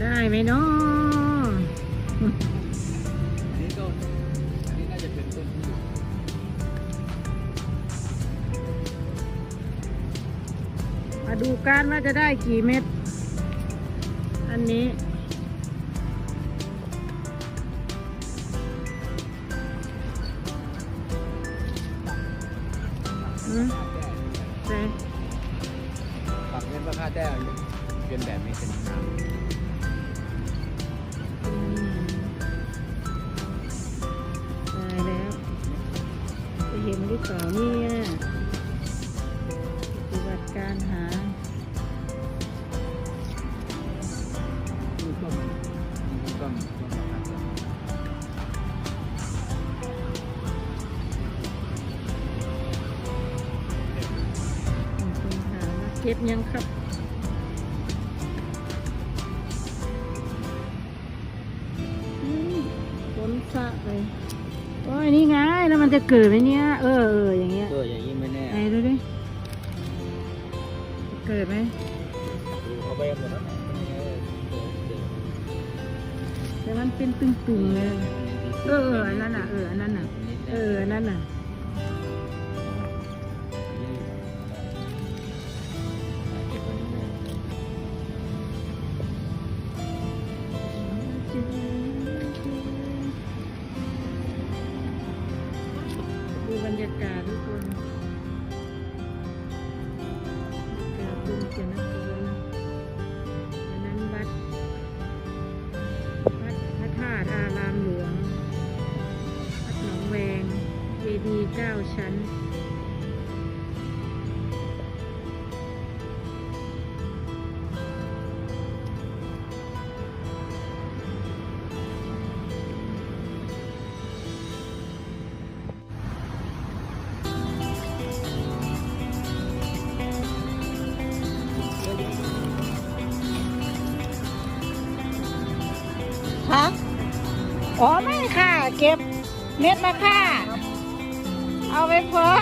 ได้ไหมเนาะอันนี้ก็อันนี้น่าจะเป็นต้นที่มาดูกันว่าจะได้กี่เม็ด อันนี้อืมใช่ปักเงินราค่าแต้มเป็นแบบนี้เป็นน้อื ห็นหรือเปล่าเนี่ยปฏิบัติการหาต้มต้มต้มราคาแต้มมีคนถามาเก็บยังครับอืมฝนสะเลย โอ้ยนี่ไงแล้วมันจะเกิดไหมเนี่ย เออเอออย่างเงี้ยเอออย่างนี้ไม่แน่ไหนดูดิเกิดไหมดูเขาไปหมดแล้วเออเออเออแต่มันเป็นตึงๆเลย เออเอออันนั้นอะเอออันนั้นอะ รรยากาศทุกคนบรรยากาศดูเกียนนะคุณอันนั้นวัดวัดพระธาตุอารามหลวง วัดหนองแวงเจดีย์เก้าชั้น ฮะอ๋อไม่ค่ะ เก็บเม็ดมาค่ะ เอาไปเพาะ